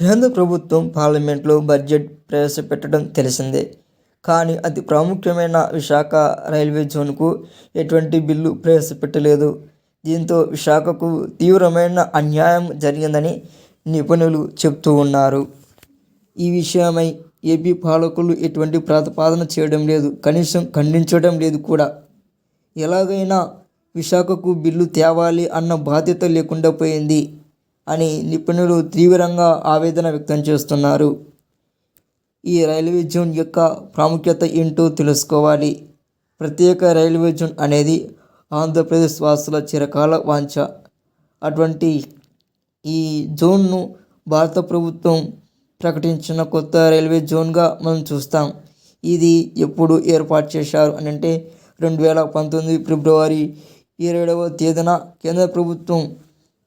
కేంద్ర ప్రభుత్వం పార్లమెంట్లో బడ్జెట్ ప్రవేశపెట్టడం తెలిసిందే. కానీ అతి ప్రాముఖ్యమైన విశాఖ రైల్వే జోన్కు ఎటువంటి బిల్లు ప్రవేశపెట్టలేదు. దీంతో విశాఖకు తీవ్రమైన అన్యాయం జరిగిందని నిపుణులు చెబుతూ ఉన్నారు. ఈ విషయమై ఏపీ పాలకులు ఎటువంటి ప్రతిపాదన చేయడం లేదు కనీసం ఖండించడం లేదు కూడా. ఎలాగైనా విశాఖకు బిల్లు తేవాలి అన్న బాధ్యత లేకుండా పోయింది. అని నిపుణులు తీవ్రంగా ఆవేదన వ్యక్తం చేస్తున్నారు. ఈ రైల్వే జోన్ యొక్క ప్రాముఖ్యత ఏంటో తెలుసుకోవాలి. ప్రత్యేక రైల్వే జోన్ అనేది ఆంధ్రప్రదేశ్ వాసుల చిరకాల వాంఛ. అటువంటి ఈ జోన్ను భారత ప్రభుత్వం ప్రకటించిన కొత్త రైల్వే జోన్గా మనం చూస్తాం. ఇది ఎప్పుడు ఏర్పాటు చేశారు అని అంటే రెండు వేల పంతొమ్మిది ఫిబ్రవరి ఇరవైవ తేదీన కేంద్ర ప్రభుత్వం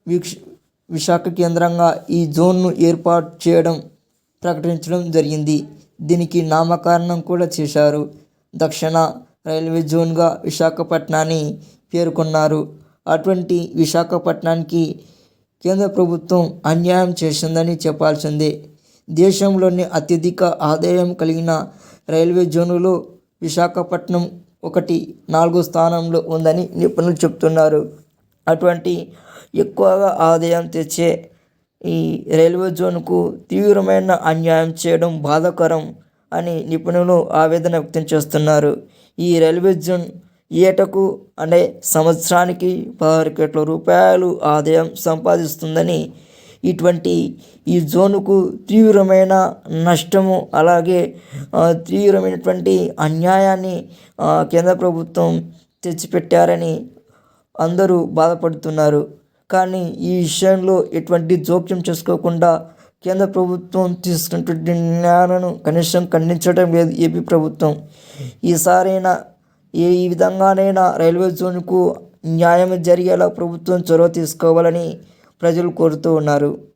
వీక్ష విశాఖ కేంద్రంగా ఈ జోన్ను ఏర్పాటు చేయడం ప్రకటించడం జరిగింది. దీనికి నామకరణం కూడా చేశారు. దక్షిణ రైల్వే జోన్గా విశాఖపట్నాన్ని పేర్కొన్నారు. అటువంటి విశాఖపట్నానికి కేంద్ర ప్రభుత్వం అన్యాయం చేసిందని చెప్పాల్సిందే. దేశంలోని అత్యధిక ఆదాయం కలిగిన రైల్వే జోనులో విశాఖపట్నం ఒకటి నాలుగో స్థానంలో ఉందని నిపుణులు చెప్తున్నారు అటువంటి ఎక్కువగా ఆదాయం తెచ్చే ఈ రైల్వే జోన్కు తీవ్రమైన అన్యాయం చేయడం బాధాకరం అని నిపుణులు ఆవేదన వ్యక్తం చేస్తున్నారు. ఈ రైల్వే జోన్ ఏటకు అంటే సంవత్సరానికి పదహారు కోట్ల రూపాయలు ఆదాయం సంపాదిస్తుందని ఇటువంటి ఈ జోనుకు తీవ్రమైన నష్టము అలాగే తీవ్రమైనటువంటి అన్యాయాన్ని కేంద్ర ప్రభుత్వం తెచ్చిపెట్టారని అందరూ బాధపడుతున్నారు. కానీ ఈ విషయంలో ఎటువంటి జోక్యం చేసుకోకుండా కేంద్ర ప్రభుత్వం తీసుకున్నటువంటి నిర్ణయాలను కనీసం ఖండించడం లేదు ఏపీ ప్రభుత్వం. ఈసారైనా ఏ విధంగానైనా రైల్వే జోన్కు న్యాయం జరిగేలా ప్రభుత్వం చొరవ తీసుకోవాలని ప్రజలు కోరుతూ ఉన్నారు.